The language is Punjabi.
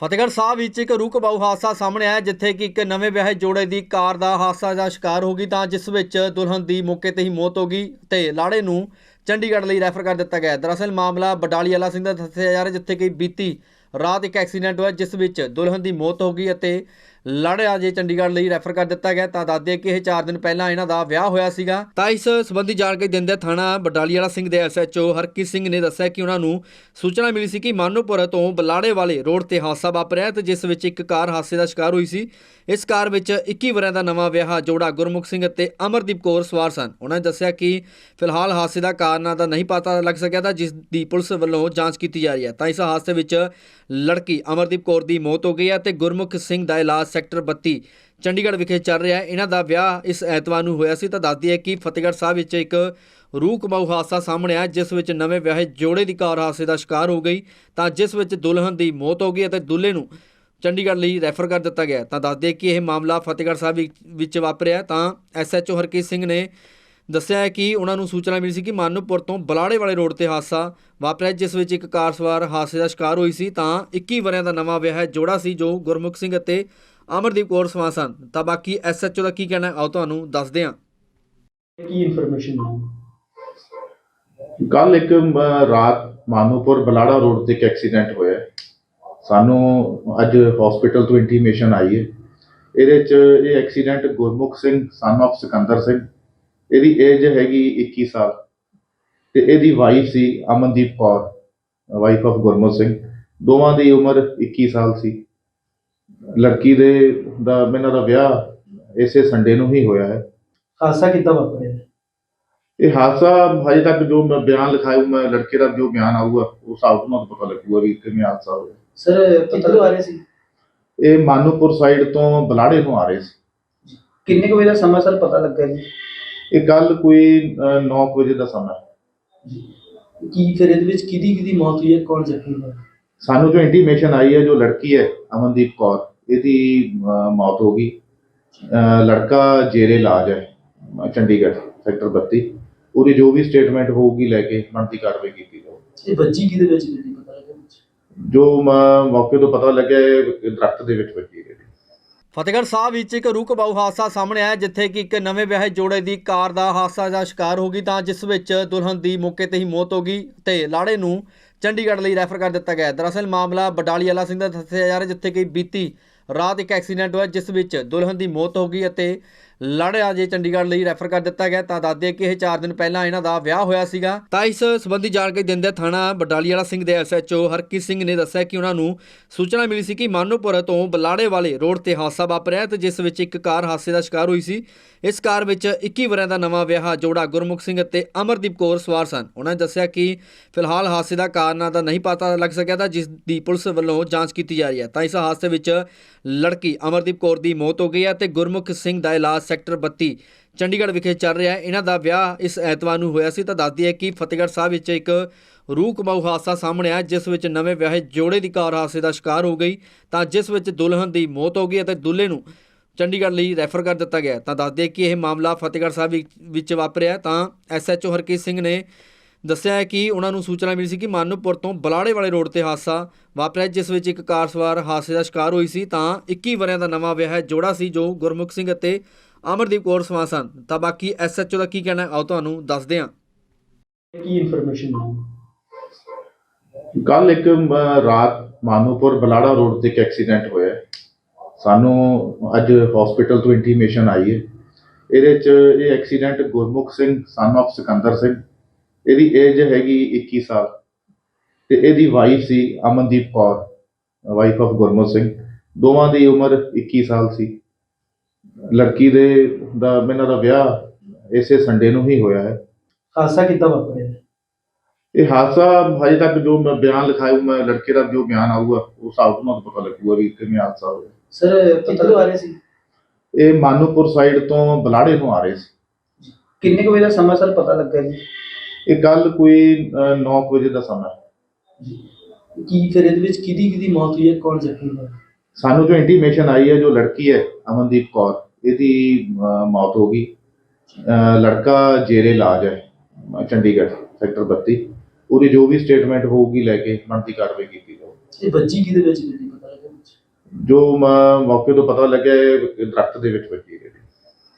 ਫਤਿਹਗੜ੍ਹ ਸਾਹਿਬ ਵਿੱਚ ਇੱਕ ਰੂਹ ਕਬਾਊ ਹਾਦਸਾ ਸਾਹਮਣੇ ਆਇਆ, ਜਿੱਥੇ ਕਿ ਇੱਕ ਨਵੇਂ ਵਿਆਹੇ ਜੋੜੇ ਦੀ ਕਾਰ ਦਾ ਹਾਦਸਾ ਦਾ ਸ਼ਿਕਾਰ ਹੋ ਗਈ, ਤਾਂ ਜਿਸ ਵਿੱਚ ਦੁਲਹਨ ਦੀ ਮੌਕੇ ਤੇ ਹੀ ਮੌਤ ਹੋ ਗਈ ਤੇ ਲਾੜੇ ਨੂੰ ਚੰਡੀਗੜ੍ਹ ਲਈ ਰੈਫਰ ਕਰ ਦਿੱਤਾ ਗਿਆ। ਦਰਅਸਲ ਮਾਮਲਾ ਬਡਾਲੀ ਵਾਲਾ ਸਿੰਘ ਦਾ ਦੱਸਿਆ ਜਾ ਰਿਹਾ, ਜਿੱਥੇ ਕਿ ਬੀਤੀ ਰਾਤ ਇੱਕ ਐਕਸੀਡੈਂਟ ਹੋਇਆ, ਜਿਸ ਵਿੱਚ ਦੁਲਹਨ ਦੀ ਮੌਤ ਹੋ ਗਈ ਅਤੇ ਲਾੜੇ ਜੇ ਚੰਡੀਗੜ੍ਹ ਲਈ ਰੈਫਰ ਕਰ ਦਿੱਤਾ ਗਿਆ, ਤਾਂ ਦੱਸਦੇ ਕਿ ਇਹ 4 ਦਿਨ ਪਹਿਲਾਂ ਇਹਨਾਂ ਦਾ ਵਿਆਹ ਹੋਇਆ ਸੀਗਾ। ਤਾਂ ਇਸ ਸੰਬੰਧੀ ਜਾਣਕਾਰੀ ਦਿੰਦੇ ਥਾਣਾ ਬਡਾਲੀ ਵਾਲਾ ਸਿੰਘ ਦੇ ਐਸਐਚਓ ਹਰਕੀਤ ਸਿੰਘ ਨੇ ਦੱਸਿਆ ਕਿ ਉਹਨਾਂ ਨੂੰ ਸੂਚਨਾ ਮਿਲੀ ਸੀ ਕਿ ਮਾਨੂਪੁਰ ਤੋਂ ਬਲਾੜੇ ਵਾਲੇ ਰੋਡ ਤੇ ਹਾਦਸਾ ਵਾਪਰਿਆ ਤੇ ਜਿਸ ਵਿੱਚ ਇੱਕ ਕਾਰ ਹਾਦਸੇ ਦਾ ਸ਼ਿਕਾਰ ਹੋਈ ਸੀ। ਇਸ ਕਾਰ ਵਿੱਚ 21 ਵਰਿਆਂ ਦਾ ਨਵਾਂ ਵਿਆਹ ਜੋੜਾ ਗੁਰਮੁਖ ਸਿੰਘ ਅਤੇ ਅਮਰਦੀਪ ਕੌਰ ਸਵਾਰ ਸਨ। ਉਹਨਾਂ ਨੇ ਦੱਸਿਆ ਕਿ ਫਿਲਹਾਲ ਹਾਦਸੇ ਦਾ ਕਾਰਨ ਦਾ ਨਹੀਂ ਪਤਾ ਲੱਗ ਸਕਿਆ ਤਾਂ ਜਿਸ ਦੀ ਪੁਲਿਸ ਵੱਲੋਂ ਜਾਂਚ ਕੀਤੀ ਜਾ ਰਹੀ ਹੈ। ਤਾਂ ਇਸ ਹਾਦਸੇ ਵਿੱਚ ਲੜਕੀ ਅਮਰਦੀਪ ਕੌਰ ਦੀ ਮੌਤ ਹੋ ਗਈ ਹੈ ਤੇ ਗੁਰਮੁਖ ਸਿੰਘ ਦਾ ਇਲਾਜ ਸੈਕਟਰ 32 ਚੰਡੀਗੜ੍ਹ ਵਿਖੇ ਚੱਲ ਰਿਹਾ ਹੈ। ਇਹਨਾਂ ਦਾ ਵਿਆਹ ਇਸ ਐਤਵਾਰ ਨੂੰ ਹੋਇਆ ਸੀ ਤਾਂ ਦੱਸਦੀ ਹੈ ਕਿ ਫਤਿਹਗੜ੍ਹ ਸਾਹਿਬ ਵਿੱਚ ਇੱਕ ਰੂਹ ਕਮਾਊ ਹਾਦਸਾ ਸਾਹਮਣੇ ਆਇਆ, ਜਿਸ ਵਿੱਚ ਨਵੇਂ ਵਿਆਹੇ ਜੋੜੇ ਦੀ ਕਾਰ ਹਾਦਸੇ ਦਾ ਸ਼ਿਕਾਰ ਹੋ ਗਈ। ਤਾਂ ਜਿਸ ਵਿੱਚ ਦੁਲਹਨ ਦੀ ਮੌਤ ਹੋ ਗਈ ਅਤੇ ਦੁੱਲੇ ਨੂੰ ਚੰਡੀਗੜ੍ਹ ਲਈ ਰੈਫਰ ਕਰ ਦਿੱਤਾ ਗਿਆ। ਤਾਂ ਦੱਸਦੇ ਕਿ ਇਹ ਮਾਮਲਾ ਫਤਿਹਗੜ੍ਹ ਸਾਹਿਬ ਵਿੱਚ- ਵਿੱਚ ਵਾਪਰਿਆ ਤਾਂ ਐਸਐਚਓ ਹਰਕੀਤ ਸਿੰਘ ਨੇ ਦੱਸਿਆ ਹੈ ਕਿ ਉਹਨਾਂ ਨੂੰ ਸੂਚਨਾ ਮਿਲੀ ਸੀ ਕਿ ਮਾਨੂਪੁਰ ਤੋਂ ਬਲਾੜੇ ਵਾਲੇ ਰੋਡ ਤੇ ਹਾਦਸਾ ਵਾਪਰਿਆ, ਜਿਸ ਵਿੱਚ ਇੱਕ ਕਾਰ ਸਵਾਰ ਹਾਦਸੇ ਦਾ ਸ਼ਿਕਾਰ ਹੋਈ ਸੀ। ਤਾਂ 21 ਵਰ੍ਹਿਆਂ ਦਾ ਨਵਾਂ ਵਿਆਹ ਜੋੜਾ ਸੀ ਜੋ ਗੁਰਮੁਖ ਸਿੰਘ ਅਤੇ ਅਮਰਦੀਪ ਕੌਰ ਸਮਾਂ ਸਨ ਤਾਂ ਬਾਕੀ ਐਸਐਚਓ ਦਾ ਕੀ ਕਹਿਣਾ ਹੈ? ਆਓ ਤੁਹਾਨੂੰ ਦੱਸਦੇ ਹਾਂ। ਕੀ ਇਨਫੋਰਮੇਸ਼ਨ ਮਿਲੀ ਕੱਲ ਇੱਕ ਰਾਤ ਮਾਨੂਪੁਰ ਬਲਾੜਾ ਰੋਡ ਤੇ ਇੱਕ ਐਕਸੀਡੈਂਟ ਹੋਇਆ। ਹੈ। ਸਾਨੂੰ ਅੱਜ ਹਸਪੀਟਲ ਤੋਂ ਇੰਟੀਮੇਸ਼ਨ ਆਈ ਹੈ। ਇਹਦੇ ਚ ਇਹ accident Gurmukh Singh son of Sikandar Singh. ਇਹਦੀ ਏਜ ਹੈਗੀ 21 ਸਾਲ। ਤੇ ਇਹਦੀ ਵਾਈਫ ਸੀ ਅਮਨਦੀਪ ਕੌਰ ਵਾਈਫ of ਗੁਰਮੁਖ ਸਿੰਘ। ਦੋਵਾਂ ਦੀ ਉਮਰ 21 ਸਾਲ ਸੀ। ਲੜਕੀ ਦੇ ਦਾ ਇਹਨਾਂ ਦਾ ਵਿਆਹ ਇਸੇ ਸੰਡੇ ਨੂੰ ਹੀ ਹੋਇਆ ਹੈ। ਹਾਦਸਾ ਕਿੱਦਾਂ ਵਾਪਰਿਆ? ਇਹ ਹਾਦਸਾ ਹਜੇ ਤੱਕ ਜੋ ਮੈਂ ਬਿਆਨ ਲਿਖਾਇਆ ਮੈਂ ਲੜਕੇ ਦਾ ਜੋ ਬਿਆਨ ਆਊਗਾ ਉਸ ਹਿਸਾਬ ਨਾਲ ਪਤਾ ਲੱਗੂਗਾ ਵੀ ਕਿਵੇਂ ਹਾਦਸਾ ਹੋਇਆ। ਸਰ ਕਿੱਥੋਂ ਆ ਰਹੇ ਸੀ? ਇਹ ਮਾਨੂਪੁਰ ਸਾਈਡ ਤੋਂ ਬਲਾੜੇ ਨੂੰ ਆ ਰਹੇ ਸੀ। ਕਿੰਨੇ ਕੁ ਵਜੇ ਦਾ ਸਮਾਂ ਸਰ ਪਤਾ ਲੱਗਾ ਜੀ? ਇਹ ਕੱਲ ਕੋਈ 9 ਵਜੇ ਦਾ ਸਮਾਂ। ਕੀ ਫਿਰ ਇਹਦੇ ਵਿੱਚ ਕਿਹਦੀ ਕਿਹਦੀ ਮੌਤ ਹੋਈ ਹੈ ਕੌਣ ਜ਼ਖਮੀ ਹੋਇਆ? ਸਾਨੂੰ ਜੋ ਇੰਟੀਮੇਸ਼ਨ ਆਈ ਹੈ ਜੋ ਲੜਕੀ ਹੈ ਅਮਨਦੀਪ ਕੌਰ। ਇਹਦੀ ਮੌਤ ਹੋ ਗਈ। ਲੜਕਾ ਜੇਰੇ ਇਲਾਜ ਹੈ ਚੰਡੀਗੜ੍ਹ ਸੈਕਟਰ 32 ਉਹਦੀ ਜੋ ਵੀ ਸਟੇਟਮੈਂਟ ਹੋਊਗੀ ਲੈ ਕੇ ਬਣਦੀ ਕਾਰਵਾਈ ਕੀਤੀ ਜਾਊਗੀ ਇਹ ਬੱਜੀ ਕਿਹਦੇ ਵਿੱਚ ਜਿਹੜੀ ਪਤਾ ਲੱਗਾ ਵਿੱਚ? ਜੋ ਮ- ਮੌਕੇ ਤੋਂ ਪਤਾ ਲੱਗਿਆ ਇਹ ਦਰਖਤ ਦੇ ਵਿੱਚ ਵੱਜੀ ਹੈ ਫਤਿਹਗੜ੍ਹ ਸਾਹਿਬ ਵਿੱਚ ਇੱਕ ਰੂਹ ਕਬਾਊ ਹਾਦਸਾ ਸਾਹਮਣੇ ਆਇਆ ਜਿੱਥੇ ਕਿ ਇੱਕ ਨਵੇਂ ਵਿਆਹੇ ਜੋੜੇ ਦੀ ਕਾਰ ਦਾ ਹਾਦਸਾ ਦਾ ਸ਼ਿਕਾਰ ਹੋ ਗਈ ਤਾਂ ਜਿਸ ਵਿੱਚ ਦੁਲਹਨ ਦੀ ਮੌਕੇ ਤੇ ਹੀ ਮੌਤ ਹੋ ਗਈ ਤੇ ਲਾੜੇ ਨੂੰ ਚੰਡੀਗੜ੍ਹ ਲਈ ਰੈਫਰ ਕਰ ਦਿੱਤਾ ਗਿਆ ਦਰਅਸਲ ਮਾਮਲਾ ਬਡਾਲੀ ਵਾਲਾ ਸਿੰਘ ਦਾ ਦੱਸਿਆ ਜਾ ਰਿਹਾ ਜਿੱਥੇ ਕਿ ਬੀਤੀ ਰਾਤ ਇੱਕ ਐਕਸੀਡੈਂਟ ਹੋਇਆ, ਜਿਸ ਵਿੱਚ ਦੁਲਹਨ ਦੀ ਮੌਤ ਹੋ ਗਈ ਅਤੇ ਲਾੜੇ ਅਜੇ ਚੰਡੀਗੜ੍ਹ ਲਈ ਰੈਫਰ ਕਰ ਦਿੱਤਾ ਗਿਆ। ਤਾਂ ਦੱਸਦੇ ਕਿ ਇਹ 4 ਦਿਨ ਪਹਿਲਾਂ ਇਹਨਾਂ ਦਾ ਵਿਆਹ ਹੋਇਆ ਸੀਗਾ। ਤਾਂ ਇਸ ਸੰਬੰਧੀ ਜਾਣਕਾਰੀ ਦਿੰਦੇ ਥਾਣਾ ਬਟਾਲੀ ਵਾਲਾ ਸਿੰਘ ਦੇ ਐਸਐਚਓ ਹਰਕੀਤ ਸਿੰਘ ਨੇ ਦੱਸਿਆ ਕਿ ਉਹਨਾਂ ਨੂੰ ਸੂਚਨਾ ਮਿਲੀ ਸੀ ਕਿ ਮਾਨੂਪੁਰ ਤੋਂ ਬਲਾੜੇ ਵਾਲੇ ਰੋਡ ਤੇ ਹਾਦਸਾ ਵਾਪਰਿਆ ਤੇ ਜਿਸ ਵਿੱਚ ਇੱਕ ਕਾਰ ਹਾਦਸੇ ਦਾ ਸ਼ਿਕਾਰ ਹੋਈ ਸੀ। ਇਸ ਕਾਰ ਵਿੱਚ 21 ਵਰਿਆਂ ਦਾ ਨਵਾਂ ਵਿਆਹ ਜੋੜਾ ਗੁਰਮੁਖ ਸਿੰਘ ਅਤੇ ਅਮਰਦੀਪ ਕੌਰ ਸਵਾਰ ਸਨ। ਉਹਨਾਂ ਨੇ ਦੱਸਿਆ ਕਿ ਫਿਲਹਾਲ ਹਾਦਸੇ ਦਾ ਕਾਰਨ ਦਾ ਨਹੀਂ ਪਤਾ ਲੱਗ ਸਕਿਆ ਤਾਂ ਜਿਸ ਦੀ ਪੁਲਿਸ ਵੱਲੋਂ ਜਾਂਚ ਕੀਤੀ ਜਾ ਰਹੀ ਹੈ। ਤਾਂ ਇਸ ਹਾਦਸੇ ਵਿੱਚ ਲੜਕੀ ਅਮਰਦੀਪ ਕੌਰ ਦੀ ਮੌਤ ਹੋ ਗਈ ਹੈ ਤੇ ਗੁਰਮੁਖ ਸਿੰਘ ਦਾ ਇਲਾਜ ਸੈਕਟਰ 32 ਚੰਡੀਗੜ੍ਹ ਵਿਖੇ ਚੱਲ ਰਿਹਾ ਹੈ। ਇਹਨਾਂ ਦਾ ਵਿਆਹ ਇਸ ਐਤਵਾਰ ਨੂੰ ਹੋਇਆ ਸੀ ਤਾਂ ਦੱਸਦੀ ਹੈ ਕਿ ਫਤਿਹਗੜ੍ਹ ਸਾਹਿਬ ਵਿੱਚ ਇੱਕ ਰੂਹ ਕਮਾਊ ਹਾਦਸਾ ਸਾਹਮਣੇ ਆਇਆ, ਜਿਸ ਵਿੱਚ ਨਵੇਂ ਵਿਆਹੇ ਜੋੜੇ ਦੀ ਕਾਰ ਹਾਦਸੇ ਦਾ ਸ਼ਿਕਾਰ ਹੋ ਗਈ। ਤਾਂ ਜਿਸ ਵਿੱਚ ਦੁਲਹਨ ਦੀ ਮੌਤ ਹੋ ਗਈ ਅਤੇ ਦੁੱਲੇ ਨੂੰ ਚੰਡੀਗੜ੍ਹ ਲਈ ਰੈਫਰ ਕਰ ਦਿੱਤਾ ਗਿਆ। ਤਾਂ ਦੱਸਦੇ ਕਿ ਇਹ ਮਾਮਲਾ ਫਤਿਹਗੜ੍ਹ ਸਾਹਿਬ ਵਿੱਚ- ਵਿੱਚ ਵਾਪਰਿਆ ਤਾਂ ਐਸਐਚਓ ਹਰਕੀਤ ਸਿੰਘ ਨੇ ਦੱਸਿਆ ਹੈ ਕਿ ਉਹਨਾਂ ਨੂੰ ਸੂਚਨਾ ਮਿਲੀ ਸੀ ਕਿ ਮਾਨੂਪੁਰ ਤੋਂ ਬਲਾੜੇ ਵਾਲੇ ਰੋਡ ਤੇ ਹਾਦਸਾ ਵਾਪਰਿਆ ਜਿਸ ਵਿੱਚ ਇੱਕ ਕਾਰ ਸਵਾਰ ਹਾਦਸੇ ਦਾ ਸ਼ਿਕਾਰ ਹੋਈ ਸੀ। ਤਾਂ 21 ਵਰ੍ਹਿਆਂ ਦਾ ਨਵਾਂ ਵਿਆਹ ਜੋੜਾ ਸੀ ਜੋ ਗੁਰਮੁਖ ਸਿੰਘ ਅਤੇ ਅਮਰਦੀਪ ਕੌਰ ਸਮਾਂ ਸਨ ਤਾਂ ਬਾਕੀ ਐਸਐਚਓ ਦਾ ਕੀ ਕਹਿਣਾ ਹੈ ਆਓ ਤੁਹਾਨੂੰ ਦੱਸਦੇ ਹਾਂ। ਕੀ ਇਨਫੋਰਮੇਸ਼ਨ ਕੱਲ ਇੱਕ ਰਾਤ ਮਾਨੂਪੁਰ ਬਲਾੜਾ ਰੋਡ ਤੇ ਇੱਕ ਐਕਸੀਡੈਂਟ ਹੋਇਆ ਹੈ। ਸਾਨੂੰ ਅੱਜ ਹਸਪੀਟਲ ਤੋਂ ਇੰਟੀਮੇਸ਼ਨ ਆਈ ਹੈ। ਇਹਦੇ ਚ ਇਹ accident Gurmukh Singh son of Sikandar Singh ਇਹਦੀ ਏਜ ਹੈਗੀ 21 ਸਾਲ। ਤੇ ਇਹਦੀ ਵਾਈਫ ਸੀ ਅਮਨਦੀਪ ਕੌਰ ਵਾਈਫ of ਗੁਰਮੁਖ ਸਿੰਘ। ਦੋਵਾਂ ਦੀ ਉਮਰ 21 ਸਾਲ ਸੀ। ਲੜਕੀ ਦੇ ਦਾ ਇਹਨਾਂ ਦਾ ਵਿਆਹ ਇਸੇ ਸੰਡੇ ਨੂੰ ਹੀ ਹੋਇਆ ਹੈ। ਹਾਦਸਾ ਕਿੱਦਾਂ ਵਾਪਰਿਆ? ਇਹ ਹਾਦਸਾ ਹਜੇ ਤੱਕ ਜੋ ਮੈਂ ਬਿਆਨ ਲਿਖਾਇਆ ਮੈਂ ਲੜਕੇ ਦਾ ਜੋ ਬਿਆਨ ਆਊਗਾ ਉਸ ਹਿਸਾਬ ਨਾਲ ਪਤਾ ਲੱਗੂਗਾ ਵੀ ਕਿਵੇਂ ਹਾਦਸਾ ਹੋਇਆ। ਸਰ ਕਿੱਥੋਂ ਆ ਰਹੇ ਸੀ? ਇਹ ਮਾਨੂਪੁਰ ਸਾਈਡ ਤੋਂ ਬਲਾੜੇ ਨੂੰ ਆ ਰਹੇ ਸੀ। ਕਿੰਨੇ ਕੁ ਵਜੇ ਦਾ ਸਮਾਂ ਸਰ ਪਤਾ ਲੱਗਾ ਜੀ? ਇਹ ਕੱਲ ਕੋਈ 9 ਵਜੇ ਦਾ ਸਮਾਂ ਹੈ। ਕੀ ਫਿਰ ਇਹਦੇ ਵਿੱਚ ਕਿਹਦੀ ਕਿਹਦੀ ਮੌਤ ਹੋਈ ਹੈ ਕੌਣ ਜ਼ਖਮੀ ਹੋਇਆ? ਸਾਨੂੰ ਜੋ ਇੰਟੀਮੇਸ਼ਨ ਆਈ ਹੈ ਜੋ ਲੜਕੀ ਹੈ ਅਮਨਦੀਪ ਕੌਰ ਇਹਦੀ ਅਹ, ਮੌਤ ਹੋ ਗਈ। ਅਹ, ਲੜਕਾ ਜੇਰੇ ਇਲਾਜ ਹੈ ਅਹ, ਚੰਡੀਗੜ੍ਹ ਸੈਕਟਰ 32 ਉਹਦੀ ਜੋ ਵੀ ਸਟੇਟਮੈਂਟ ਹੋਊਗੀ ਲੈ ਕੇ ਬਣਦੀ ਕਾਰਵਾਈ ਕੀਤੀ ਜਾਊਗੀ। ਇਹ ਬੱਜੀ ਕਿਹਦੇ ਵਿੱਚ ਜਿਹੜੀ ਪਤਾ ਲੱਗਾ ਜੋ ਮ- ਮੌਕੇ ਤੋਂ ਪਤਾ ਲੱਗਿਆ ਇਹ ਦਰਖਤ ਦੇ ਵਿੱਚ ਵੱਜੀ ਹੈ।